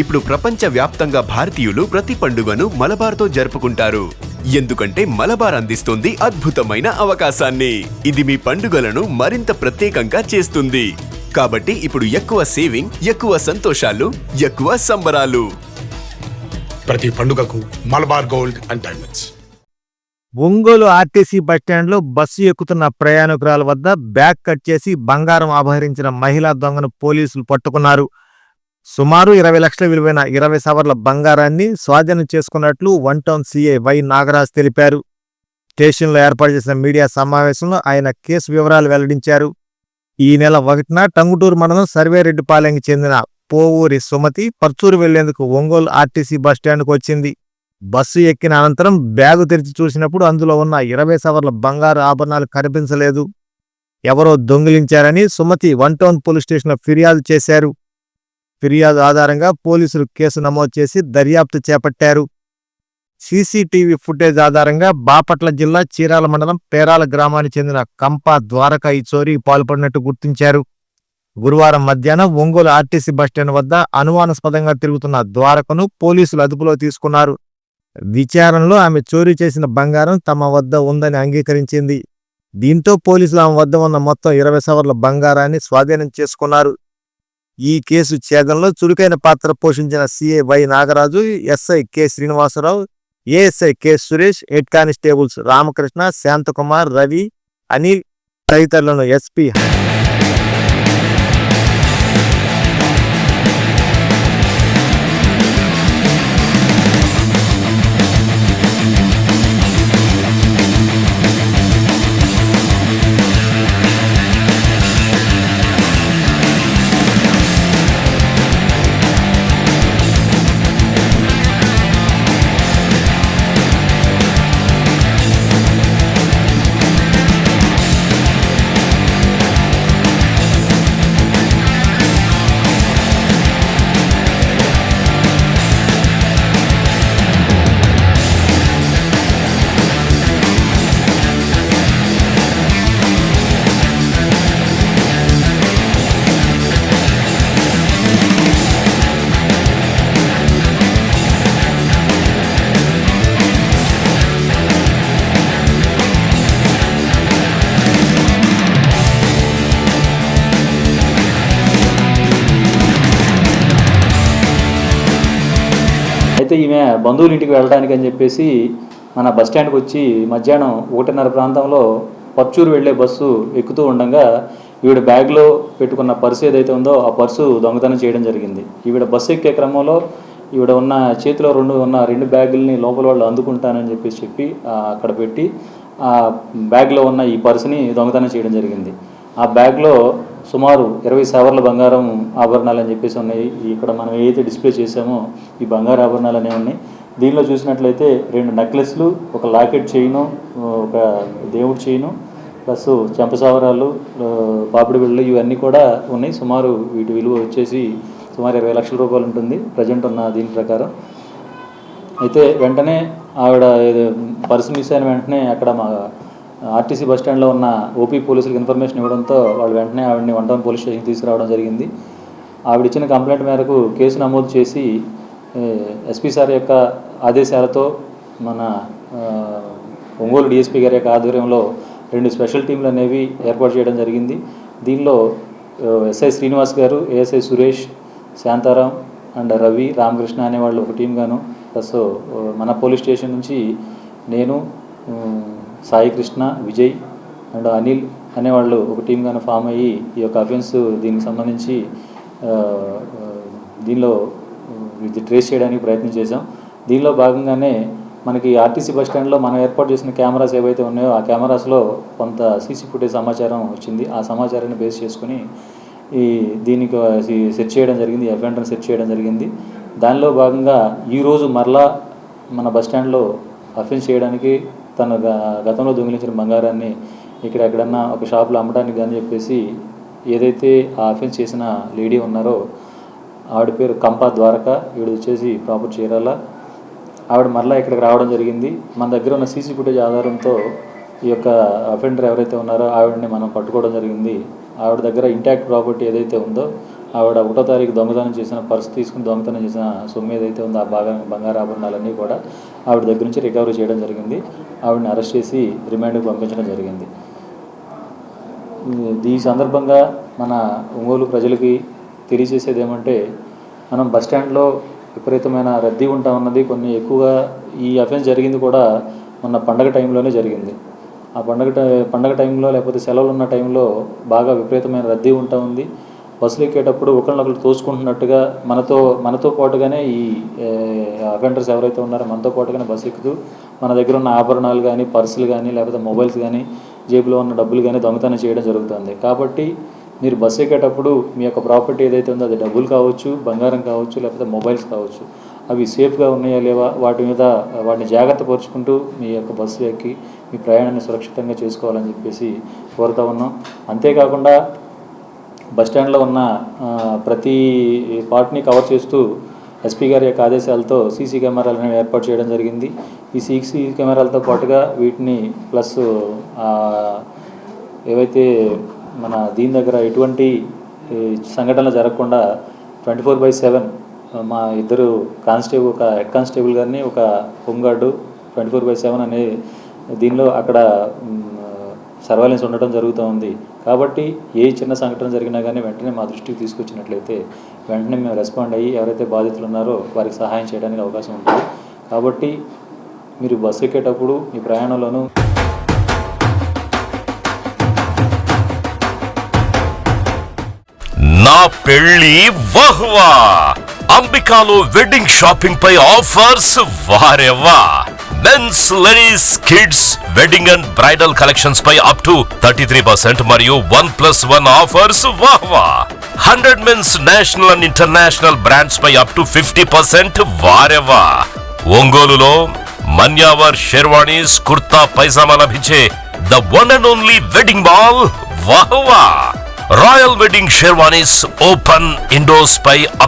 ఇప్పుడు ప్రపంచ వ్యాప్తంగా భారతీయులు ప్రతి పండుగను మలబార్తో జరుపుకుంటారు. ఎందుకంటే మలబార్ అందిస్తుంది అద్భుతమైన అవకాశాన్ని. ఇది మీ పండుగలను మరింత ప్రత్యేకంగా చేస్తుంది. కాబట్టి ఇప్పుడు ఎక్కువ సేవింగ్ ఎక్కువ సంతోషాలు ఎక్కువ సంబరాలు. ప్రతి పండుగకు Malabar gold and diamonds. Ongole RTC బస్టాండ్లో బస్సు ఎక్కుతున్న ప్రయాణికురాల వద్ద బ్యాగ్ కట్ చేసి బంగారం అపహరించిన మహిళా దొంగను పోలీసులు పట్టుకున్నారు. సుమారు ఇరవై లక్షల విలువైన ఇరవై సవర్ల బంగారాన్ని స్వాధీనం చేసుకున్నట్లు one town CI Y Nagaraj తెలిపారు. స్టేషన్లో ఏర్పాటు చేసిన మీడియా సమావేశంలో ఆయన కేసు వివరాలు వెల్లడించారు. ఈ నెల ఒకటిన టంగుటూరు మండలం సర్వేరెడ్డిపాలెంకి చెందిన పోవూరి సుమతి పర్చూరు వెళ్ళేందుకు ఒంగోలు ఆర్టీసీ బస్టాండ్కు వచ్చింది. బస్సు ఎక్కిన అనంతరం బ్యాగు తెరిచి చూసినప్పుడు అందులో ఉన్న ఇరవై సవర్ల బంగారు ఆభరణాలు కనిపించలేదు. ఎవరో దొంగిలించారని సుమతి వన్ టౌన్ పోలీస్ స్టేషన్లో ఫిర్యాదు చేశారు. ఫిర్యాదు ఆధారంగా పోలీసులు కేసు నమోదు చేసి దర్యాప్తు చేపట్టారు. సీసీటీవీ ఫుటేజ్ ఆధారంగా బాపట్ల జిల్లా చీరాల మండలం పేరాల గ్రామానికి చెందిన కంపా ద్వారక ఈ చోరీకి పాల్పడినట్టు గుర్తించారు. గురువారం మధ్యాహ్నం ఒంగోలు ఆర్టీసీ బస్టాండ్ వద్ద అనుమానాస్పదంగా తిరుగుతున్న ద్వారకను పోలీసులు అదుపులో తీసుకున్నారు. విచారణలో ఆమె చోరీ చేసిన బంగారం తమ వద్ద ఉందని అంగీకరించింది. దీంతో పోలీసులు ఆమె వద్ద ఉన్న మొత్తం ఇరవై సవర్ల బంగారాన్ని స్వాధీనం చేసుకున్నారు. ఈ కేసు ఛేదంలో చురుకైన పాత్ర పోషించిన CI Y Nagaraju SI K Srinivasarao ASI K Suresh head constables Ramakrishna Shanthakumar Ravi Anil తదితరులను SP అయితే ఈమె బంధువుల ఇంటికి వెళ్ళడానికి అని చెప్పేసి మన బస్ స్టాండ్కి వచ్చి మధ్యాహ్నం ఒకటిన్నర ప్రాంతంలో పర్చూరు వెళ్ళే బస్సు ఎక్కుతూ ఉండగా ఈవిడ బ్యాగ్లో పెట్టుకున్న పర్సు ఏదైతే ఉందో ఆ పర్సు దొంగతనం చేయడం జరిగింది. ఈవిడ బస్సు ఎక్కే క్రమంలో ఈవిడ ఉన్న చేతిలో రెండు ఉన్న రెండు బ్యాగుల్ని లోపల వాళ్ళు అందుకుంటానని చెప్పేసి చెప్పి అక్కడ పెట్టి ఆ బ్యాగ్లో ఉన్న ఈ పర్సుని దొంగతనం చేయడం జరిగింది. ఆ బ్యాగ్లో సుమారు ఇరవై సవర్ల బంగారం ఆభరణాలు అని చెప్పేసి ఉన్నాయి. ఇక్కడ మనం ఏదైతే డిస్ప్లే చేసామో ఈ బంగారు ఆభరణాలు అనేవి ఉన్నాయి. దీనిలో చూసినట్లయితే రెండు నెక్లెస్లు ఒక లాకెట్ చైను ఒక దేవుడి చైను ప్లస్ చెంపసావరాలు పాపిడి బిళ్ళలు ఇవన్నీ కూడా ఉన్నాయి. సుమారు వీటి విలువ వచ్చేసి సుమారు ఇరవై లక్షల రూపాయలు ఉంటుంది. ప్రజెంట్ ఉన్న దీని ప్రకారం. అయితే వెంటనే ఆవిడ పర్సు మిస్ అయిన వెంటనే అక్కడ మా ఆర్టీసీ బస్ స్టాండ్లో ఉన్న ఓపీ పోలీసులకు ఇన్ఫర్మేషన్ ఇవ్వడంతో వాళ్ళు వెంటనే ఆవిడని వన్ టౌన్ పోలీస్ స్టేషన్కి తీసుకురావడం జరిగింది. ఆవిడ ఇచ్చిన కంప్లైంట్ మేరకు కేసు నమోదు చేసి ఎస్పీ సార్ యొక్క ఆదేశాలతో మన ఒంగోలు డిఎస్పీ గారి యొక్క ఆధ్వర్యంలో రెండు స్పెషల్ టీంలు అనేవి ఏర్పాటు చేయడం జరిగింది. దీనిలో SI Srinivas garu ASI Suresh Shantharam and Ravi Ramakrishna అనే వాళ్ళు ఒక టీంగాను ప్లస్ మన పోలీస్ స్టేషన్ నుంచి నేను సాయి కృష్ణ విజయ్ అండ్ అనిల్ అనేవాళ్ళు ఒక టీం ఫామ్ అయ్యి ఈ యొక్క అఫెన్స్ దీనికి సంబంధించి దీనిలో ఇది ట్రేస్ చేయడానికి ప్రయత్నం చేశాం. దీనిలో భాగంగానే మనకి ఆర్టీసీ బస్ స్టాండ్లో మనం ఏర్పాటు చేసిన కెమెరాస్ ఏవైతే ఉన్నాయో ఆ కెమెరాస్లో కొంత సీసీ ఫుటేజ్ సమాచారం వచ్చింది. ఆ సమాచారాన్ని బేస్ చేసుకుని ఈ దీనికి సెర్చ్ చేయడం జరిగింది ఎఫ్ఎంటర్ని సెర్చ్ చేయడం జరిగింది. దానిలో భాగంగా ఈరోజు మరలా మన బస్ స్టాండ్లో అఫెన్స్ చేయడానికి తన గతంలో దొంగిలించిన బంగారాన్ని ఇక్కడ ఎక్కడన్నా ఒక షాప్లో అమ్మడానికి కానీ చెప్పేసి ఏదైతే ఆ అఫెన్స్ చేసిన లేడీ ఉన్నారో ఆవిడ పేరు కంపా ద్వారక ఈవిడ వచ్చేసి ప్రాపర్ చీరాల. ఆవిడ మరలా ఇక్కడికి రావడం జరిగింది. మన దగ్గర ఉన్న సీసీ ఫుటేజ్ ఆధారంతో ఈ యొక్క అఫెండర్ ఎవరైతే ఉన్నారో ఆవిడని మనం పట్టుకోవడం జరిగింది. ఆవిడ దగ్గర ఇంటాక్ట్ ప్రాపర్టీ ఏదైతే ఉందో ఆవిడ ఒకటో తారీఖు దొంగతనం చేసిన పర్స్ తీసుకుని దొంగతనం చేసిన సొమ్ము ఏదైతే ఉందో ఆ భాగం బంగారాభరణాలన్నీ కూడా ఆవిడ దగ్గర నుంచి రికవరీ చేయడం జరిగింది. ఆవిడని అరెస్ట్ చేసి రిమాండ్కి పంపించడం జరిగింది. ఈ సందర్భంగా మన ఒంగోలు ప్రజలకి తెలియజేసేది ఏమంటే మనం బస్ స్టాండ్లో విపరీతమైన రద్దీ ఉంటా ఉన్నది. కొన్ని ఎక్కువగా ఈ అఫెన్స్ జరిగింది కూడా మొన్న పండగ టైంలోనే జరిగింది. ఆ పండగ టై- పండగ టైంలో లేకపోతే సెలవులు ఉన్న టైంలో బాగా విపరీతమైన రద్దీ ఉంటా ఉంది. బస్సులు ఎక్కేటప్పుడు ఒకరినొకరు తోసుకుంటున్నట్టుగా మనతో మనతో పాటుగానే ఈ అఫెండర్స్ ఎవరైతే ఉన్నారో మనతో పాటుగానే బస్సు ఎక్కుతూ మన దగ్గర ఉన్న ఆభరణాలు కానీ పర్సులు కానీ లేకపోతే మొబైల్స్ కానీ జేబులో ఉన్న డబ్బులు కానీ దొంగతనం చేయడం జరుగుతుంది. కాబట్టి మీరు బస్సు ఎక్కేటప్పుడు మీ యొక్క ప్రాపర్టీ ఏదైతే ఉందో అది డబ్బులు కావచ్చు బంగారం కావచ్చు లేకపోతే మొబైల్స్ కావచ్చు అవి సేఫ్గా ఉన్నాయా లేవా వాటి మీద వాటిని జాగ్రత్త పరుచుకుంటూ మీ యొక్క బస్సు ఎక్కి మీ ప్రయాణాన్ని సురక్షితంగా చేసుకోవాలని చెప్పేసి కోరుతా ఉన్నాం. అంతేకాకుండా బస్ స్టాండ్లో ఉన్న ప్రతి పార్ట్ని కవర్ చేస్తూ ఎస్పీ గారి యొక్క ఆదేశాలతో సీసీ కెమెరాలను ఏర్పాటు చేయడం జరిగింది. ఈ సీసీ కెమెరాలతో పాటుగా వీటిని ప్లస్ ఏవైతే మన దీని దగ్గర ఎటువంటి సంఘటనలు జరగకుండా ట్వంటీ ఫోర్ బై సెవెన్ మా ఇద్దరు కానిస్టేబుల్ ఒక హెడ్ కానిస్టేబుల్ గారిని ఒక home guard twenty four by seven అనే దీనిలో అక్కడ సర్వైలెన్స్ ఉండటం జరుగుతూ ఉంది కాబట్టి ఏ చిన్న సంఘటన జరిగినా కానీ వెంటనే మా దృష్టికి తీసుకొచ్చినట్లయితే వెంటనే మేము రెస్పాండ్ అయ్యి ఎవరైతే బాధితులు ఉన్నారో వారికి సహాయం చేయడానికి అవకాశం ఉంటుంది. కాబట్టి మీరు బస్సు ఎక్కేటప్పుడు మీ ప్రయాణంలోనూ నా పెళ్ళి వహ్వా! అంబికాలో వెడ్డింగ్ షాపింగ్ పై offers వారెవ్వా! Men's ladies kids wedding and bridal collections pi up to thirty three percent మరియు one plus one offers వాహ్వా hundred men's national and international brands pi up to fifty percent వారెవా ఒంగోలులో మన్యావర్ షెర్వాణీస్ కుర్తా పైజామా లభించే the one and only wedding mall వాహ్వా royal wedding sherwanis open ఇండోస్ pi up